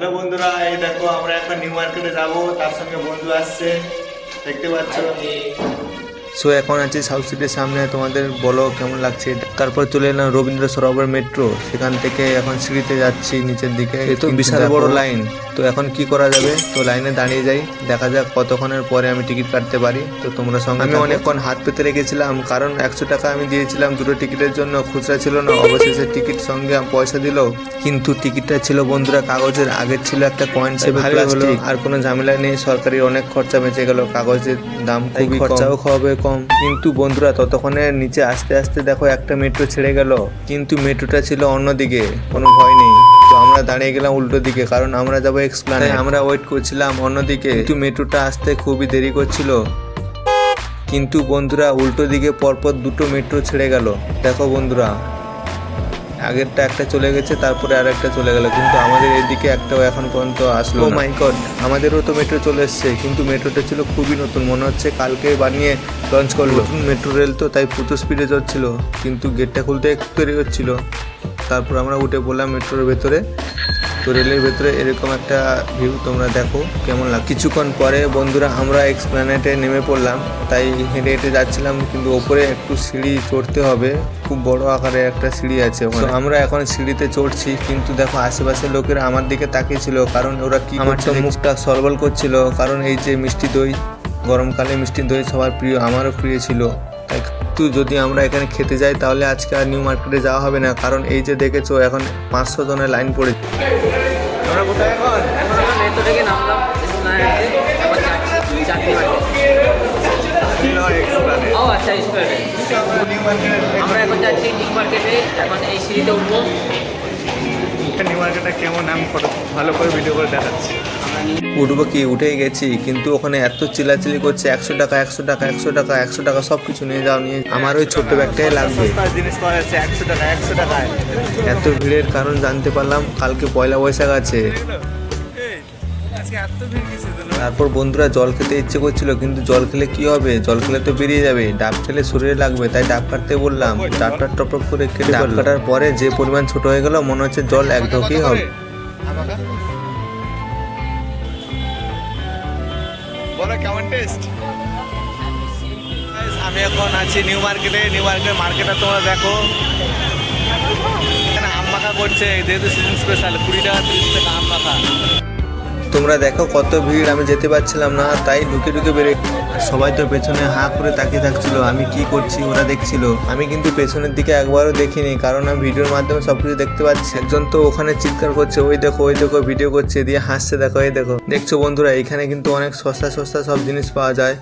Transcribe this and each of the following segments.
Hello বন্ধুরা, এই দেখো, আমরা এখন নিউ মার্কেটে যাব, তার সঙ্গে বন্ধু আসছে, দেখতে পাচ্ছ? সো এখন আছি সাউথ সিটির সামনে। তোমাদের বলো কেমন লাগছে? তারপর চলে এলাম রবীন্দ্র সরোবর মেট্রো সেখান থেকে এখন সিঁড়িতে যাচ্ছি নিচের দিকে। এ তো বিশাল বড় লাইন তো এখন কি করা যাবে? তো লাইনে দাঁড়িয়ে যাই। দেখা যাক কতক্ষণের পরে আমি টিকিট কাটতে পারি। তো তোমরা সঙ্গে আমি অনেকক্ষণ হাত পেতে রেখেছিলাম। কারণ একশো টাকা আমি দিয়েছিলাম। দুটো টিকিটের জন্য খুচরা ছিল না। অবশেষে টিকিট সঙ্গে পয়সা দিল। কিন্তু টিকিটটা ছিল বন্ধুরা কাগজের। আগের ছিল একটা কয়েন সে হলো। আর কোনো ঝামেলা নেই। সরকারি অনেক খরচা বেঁচে গেল। কাগজের দাম খুবই খরচাও হবে কম কিন্তু বন্ধুরা, ততক্ষণে নিচে আস্তে আস্তে দেখো একটা মেট্রো ছেড়ে গেল। কিন্তু মেট্রোটা ছিল অন্যদিকে, কোনো ভয় নেই। তো আমরা দাঁড়িয়ে গেলাম উল্টো দিকে, কারণ আমরা যাব এক্সপ্লানে আমরা ওয়েট করছিলাম অন্যদিকে। কিন্তু মেট্রোটা আসতে খুবই দেরি করছিল। কিন্তু বন্ধুরা, উল্টো দিকে পরপর দুটো মেট্রো ছেড়ে গেল। দেখো বন্ধুরা আগেরটা একটা চলে গেছে তারপরে আর একটা চলে গেল। কিন্তু আমাদের এদিকে একটাও এখন পর্যন্ত আসলো মাইকট মাই গড আমাদেরও তো মেট্রো চলে এসছে কিন্তু মেট্রোটা ছিল খুবই নতুন। মনে হচ্ছে কালকে বানিয়ে লঞ্চ করল। মেট্রো রেল তো তাই প্রচুর স্পিডে যাচ্ছিল কিন্তু গেটটা খুলতে একটু দেরি হচ্ছিল। তারপর আমরা উঠে পড়লাম মেট্রোর ভেতরে। তো রেলের ভেতরে এরকম একটা ভিউ তোমরা দেখো কেমন লাগে কিছুক্ষণ পরে বন্ধুরা আমরা এক্সপ্ল্যানেটে নেমে পড়লাম তাই হেঁটে হেঁটে যাচ্ছিলাম কিন্তু ওপরে একটু সিঁড়ি চড়তে হবে খুব বড় আকারে একটা সিঁড়ি আছে আমরা এখন সিঁড়িতে চড়ছি কিন্তু দেখো আশেপাশের লোকেরা আমার দিকে তাকিয়েছিল কারণ ওরা কি আমার তো মুখটা সরবল করছিল কারণ এই যে মিষ্টি দই গরমকালে মিষ্টি দই সবার প্রিয় আমারও প্রিয় ছিল। তাই কিন্তু যদি আমরা এখানে খেতে যাই তাহলে আজকে আর নিউ মার্কেটে যাওয়া হবে না। কারণ এই যে দেখেছ এখন পাঁচশো জনের লাইন পড়ে আমরা কোথায় এখন? মেট্রো থেকে নামলাম যাচ্ছি ও আচ্ছা আমরা এখন যাচ্ছি নিউ মার্কেটে। এখন এই সিঁড়িতে উঠবো। নিউ মার্কেটটা কেমন? আমি ফটো ভালো করে ভিডিও করে দেখাচ্ছি। উঠবো কি? উঠেই গেছি কিন্তু ওখানে এত চিলাচিলি করছে একশো টাকা একশো টাকা একশো টাকা একশো টাকা সব কিছু নিয়ে যাও নিয়ে আমার ওই ছোট্ট ব্যাগটাই লাগবে। এত ভিড়ের কারণ জানতে পারলাম কালকে পয়লা বৈশাখ আছে। তারপর বন্ধুরা জল খেতে ইচ্ছে করছিল কিন্তু জল খেলে কি হবে? জল খেলে তো বেরিয়ে যাবে ডাব খেলে শরীরে লাগবে তাই ডাব কাটতে বললাম। ডাবটা টপ টপ করে কেটে ডাব কাটার পরে যে পরিমাণ ছোট হয়ে গেল মনে হচ্ছে জল এক ঢোকেই হবে। টেস্ট আমি এখন আছি নিউ মার্কেটে নিউ মার্কেটের মার্কেটটা তোমরা দেখো। এখানে আম মাখা করছে। যেহেতু সিজন স্পেশাল কুড়ি টাকা তিরিশ টাকা আম মাখা তোমরা দেখো কত ভিড়, আমি যেতে পারছিলাম না, তাই ঢুকে ঢুকে বেরো সবাই তো পেছনে হাঁ করে তাকিয়ে থাকছিল আমি কি করছি ওরা দেখছিল আমি কিন্তু পেছনের দিকে একবারও দেখিনি কারণ আমি ভিডিওর মাধ্যমে সব কিছু দেখতে পাচ্ছি একজন তো ওখানে চিৎকার করছে ওই দেখো ওই দেখো ভিডিও করছে দিয়ে হাসছে দেখো এই দেখো দেখছো বন্ধুরা এখানে কিন্তু অনেক সস্তা সস্তা সব জিনিস পাওয়া যায়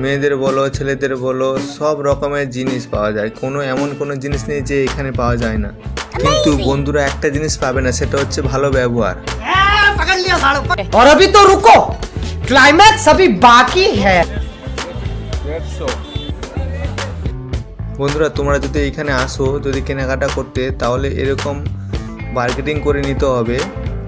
মেয়েদের বলো ছেলেদের বলো সব রকমের জিনিস পাওয়া যায় কোনো এমন কোনো জিনিস নেই যে এখানে পাওয়া যায় না কিন্তু বন্ধুরা একটা জিনিস পাবে না সেটা হচ্ছে ভালো ব্যবহার और अभी तो रुको क्लाइमैक्स अभी बाकी है বন্ধুরা তোমরা যদি এখানে আসো যদি কেনাকাটা করতে তাহলে এরকম মার্কেটিং করে নিতে হবে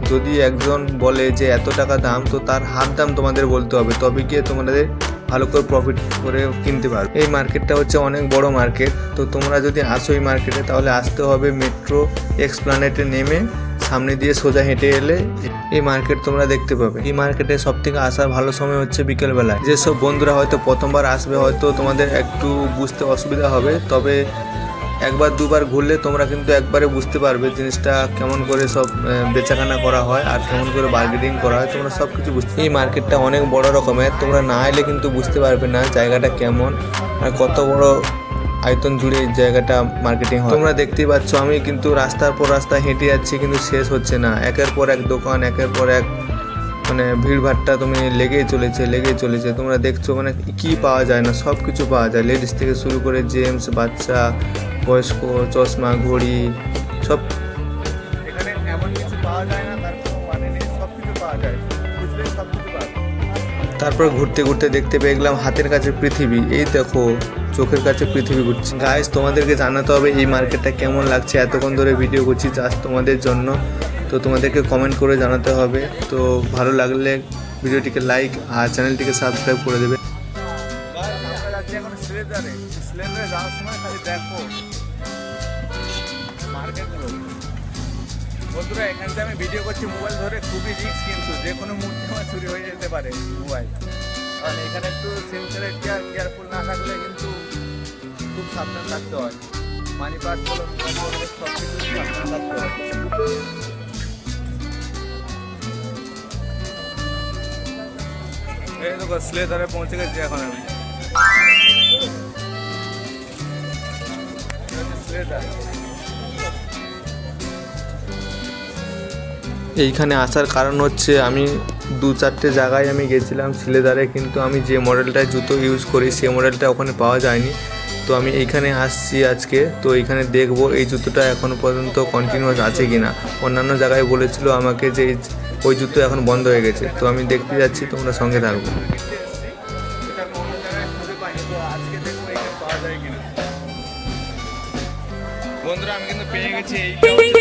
যদি একজন বলে যে এত টাকা দাম তো তার হাফ দাম তোমাদের বলতে হবে তবে গিয়ে তোমাদের ভালো করে প্রফিট করে কিনতে পারবে এই মার্কেটটা হচ্ছে অনেক বড় মার্কেট তো তোমরা যদি আসো এই মার্কেটে তাহলে আসতে হবে মেট্রো এক্সপ্লানেটে নেমে সামনে দিয়ে সোজা হেঁটে এলে এই মার্কেট তোমরা দেখতে পাবে। এই মার্কেটে সব থেকে আসার ভালো সময় হচ্ছে বিকেলবেলায়। যেসব বন্ধুরা হয়তো প্রথমবার আসবে, হয়তো তোমাদের একটু বুঝতে অসুবিধা হবে। তবে একবার, দুবার ঘুরলে তোমরা কিন্তু একবারে বুঝতে পারবে জিনিসটা কেমন করে সব বেচাকেনা করা হয় আর কেমন করে বার্গেনিং করা হয়। তোমরা সব কিছু বুঝতে এই মার্কেটটা অনেক বড় রকমের। তোমরা না এলে কিন্তু বুঝতে পারবে না জায়গাটা কেমন আর কত বড় আয়তন জুড়ে এই জায়গাটা মার্কেটিং হয়। তোমরা দেখতেই পাচ্ছ আমি কিন্তু রাস্তার পর রাস্তা হেঁটে যাচ্ছি কিন্তু শেষ হচ্ছে না। একের পর এক দোকান একের পর এক মানে ভিড়ভাট্টা তুমি লেগেই চলেছে লেগেই চলেছে। তোমরা দেখছ মানে কি পাওয়া যায় না সব কিছু পাওয়া যায়। লেডিস থেকে শুরু করে জেমস বাচ্চা বয়স্ক চশমা ঘড়ি সব। এখানে এমন কিছু পাওয়া যায় না তার কোনো মানে নেই সব কিছু পাওয়া যায়। খুঁজলে সব কিছু পাওয়া যায়। তারপর ঘুরতে ঘুরতে দেখতে পেয়ে গেলাম হাতের কাছে পৃথিবী। এই দেখো চোখের কাছে পৃথিবী ঘুরছে। গাইস তোমাদেরকে জানাতে হবে এই মার্কেটটা কেমন লাগছে, এতক্ষণ ধরে ভিডিও করছি জাস্ট তোমাদের জন্য। তো তোমাদেরকে কমেন্ট করে জানাতে হবে। তো ভালো লাগলে ভিডিওটিকে লাইক আর চ্যানেলটিকে সাবস্ক্রাইব করে দেবে। বন্ধুরা, এখান আমি ভিডিও করছি। মোবাইল ধরে খুবই রিস্ক কিন্তু যে কোনো মুহূর্তে আমার চুরি হয়ে যেতে পারে মোবাইল কারণ এখানে একটু সিনসিয়ার কেয়ারফুল না থাকলে কিন্তু খুব সাবধান থাকতে হয়। মানি পার্স বলো সব কিছু সাবধান থাকতে হয়। এই দেখো স্লে ধরে পৌঁছে গেছি এখন আমি। এইখানে আসার কারণ হচ্ছে আমি দু চারটে জায়গায় আমি গেছিলাম সিলেদারে কিন্তু আমি যে মডেলটায় জুতো ইউজ করি সেই মডেলটা ওখানে পাওয়া যায়নি। তো আমি এইখানে আসছি আজকে। তো এইখানে দেখব এই জুতোটা এখনও পর্যন্ত কন্টিনিউয়াস আছে কি না অন্যান্য জায়গায় বলেছিল আমাকে যে ওই জুতো এখন বন্ধ হয়ে গেছে। তো আমি দেখতে যাচ্ছি তোমরা সঙ্গে থাকব বন্ধুরা আমি কিন্তু পেয়ে গেছি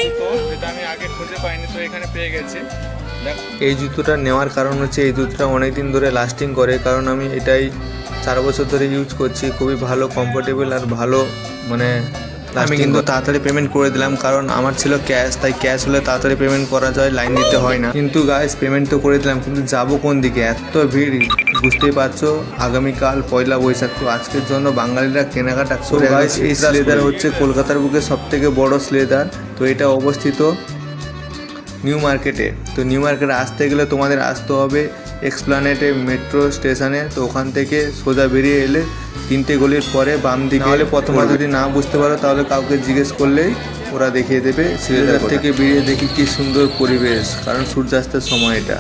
জুতো। যেটা আমি আগে খুঁজে পাইনি তো এখানে পেয়ে গেছি। এই জুতোটা নেওয়ার কারণ হচ্ছে এই জুতোটা অনেক দিন ধরে লাস্টিং করে। কারণ আমি এটাই চার বছর ধরে ইউজ করছি খুবই ভালো কমফোর্টেবল আর ভালো মানে আমি কিন্তু তাড়াতাড়ি পেমেন্ট করে দিলাম কারণ আমার ছিল ক্যাশ তাই ক্যাশ হলে তাড়াতাড়ি পেমেন্ট করা যায় লাইন দিতে হয় না। কিন্তু গাইস পেমেন্ট তো করে দিলাম কিন্তু যাব কোন দিকে? এত ভিড় বুঝতেই পারছ? আগামীকাল পয়লা বৈশাখ তো আজকের জন্য বাঙালিরা কেনাকাটা করে গাইস এই স্লেদার হচ্ছে কলকাতার বুকে সব থেকে বড় স্লেদার তো এটা অবস্থিত নিউ মার্কেটে তো নিউ মার্কেটে আসতে গেলে তোমাদের আসতে হবে এক্সপ্লানেটে মেট্রো স্টেশনে তো ওখান থেকে সোজা বেরিয়ে এলে তিনটে গলির পরে বাম দিকে হলে প্রথমে যদি না বুঝতে পারো তাহলে কাউকে জিজ্ঞেস করলেই ওরা দেখিয়ে দেবে। সিলেদার থেকে বেরিয়ে দেখি কি সুন্দর পরিবেশ কারণ সূর্যাস্তের সময় এটা।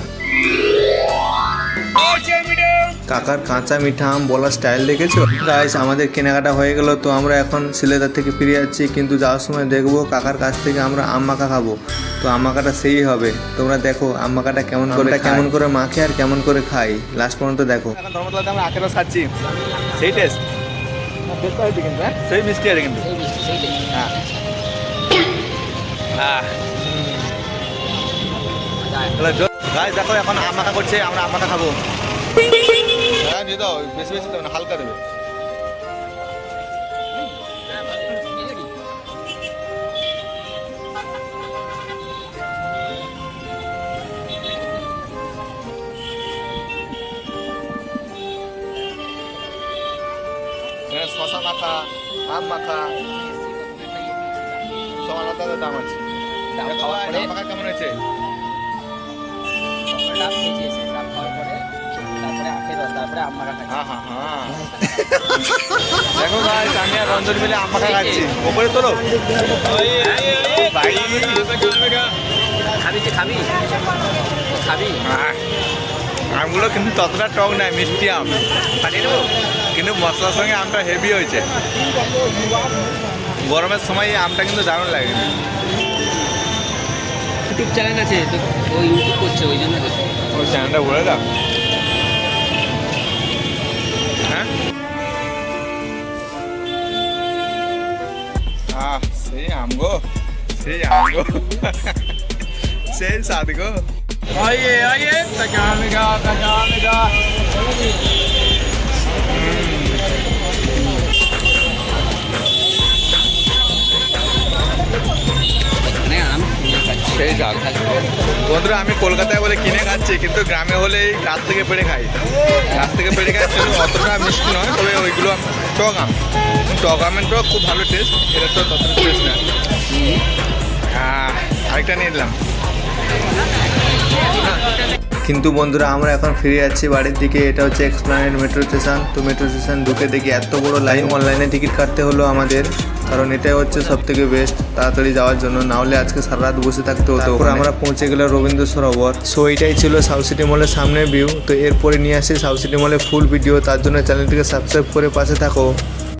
কাকার কাঁচা মিঠা আম বলার স্টাইল দেখেছ? গাইস আমাদের কেনাকাটা হয়ে গেল তো আমরা এখন সিলেদার থেকে ফিরে যাচ্ছি কিন্তু যাওয়ার সময় দেখব কাকার কাছ থেকে আমরা আম মাখা খাব। তো আম মাখাটা সেই হবে। তোমরা দেখো আম মাখাটা কেমন করে কেমন করে মাখে আর কেমন করে খাই? লাস্ট পর্যন্ত দেখো। এখন ধর্মতলাতে আমরা আখের রস খাচ্ছি সেই টেস্ট কিন্তু হ্যাঁ? সেই মিষ্টি আছে কিন্তু। হ্যাঁ। দেখো এখন আম মাখা করছে আমরা আম মাখা খাব। হ্যাঁ বেশি বেশি দেবে না হালকা দেবে। এখানে শশা মাখা আম মাখা সব আলাদা আলাদা দাম আছে। আম মাখা কেমন হয়েছে? দেখো ভাই আমি আর রঞ্জন মিলে আম মাখা খাচ্ছি। ওপরে তোলো। ভাই খাবি খাবি? খাবি? আমগুলো কিন্তু ততটা টক নাই মিষ্টি আম। কিন্তু মশলার সঙ্গে আমটা হেভি হয়েছে। গরমের সময় এই আমটা কিন্তু দারুণ লাগে। ইউটিউব চ্যানেল আছে তো ও ইউটিউব করছে ওই জন্য ওই চ্যানেলটা বলে দাও। গো সে গো সে সাদ গো আইয়ে আইয়ে তাকানেগা তাকানেগা। সেই জাল বন্ধুরা আমি কলকাতায় বলে কিনে খাচ্ছি কিন্তু গ্রামে হলে গাছ থেকে পেড়ে খাই। গাছ থেকে পেড়ে খাই অতটা মিষ্টি নয় তবে ওইগুলো টক আম। টক আমের টক খুব ভালো টেস্ট এটা তো ততটা টেস্ট না। আরেকটা নিয়ে নিলাম। কিন্তু বন্ধুরা আমরা এখন ফিরে যাচ্ছি বাড়ির দিকে। এটা হচ্ছে এক্সপ্লানেড মেট্রো স্টেশন তো মেট্রো স্টেশন ঢুকে দেখি এত বড় লাইন অনলাইনে টিকিট কাটতে হলো আমাদের। কারণ এটাই হচ্ছে সব থেকে বেস্ট তাড়াতাড়ি যাওয়ার জন্য। না হলে আজকে সারা রাত বসে থাকতে হতো আমরা পৌঁছে গেলাম রবীন্দ্র সরোবর সো এটাই ছিল সাউথ সিটি মলের সামনের ভিউ তো এরপরে নিয়ে আসি সাউথ সিটি মলের ফুল ভিডিও তার জন্য চ্যানেলটিকে সাবস্ক্রাইব করে পাশে থাকো।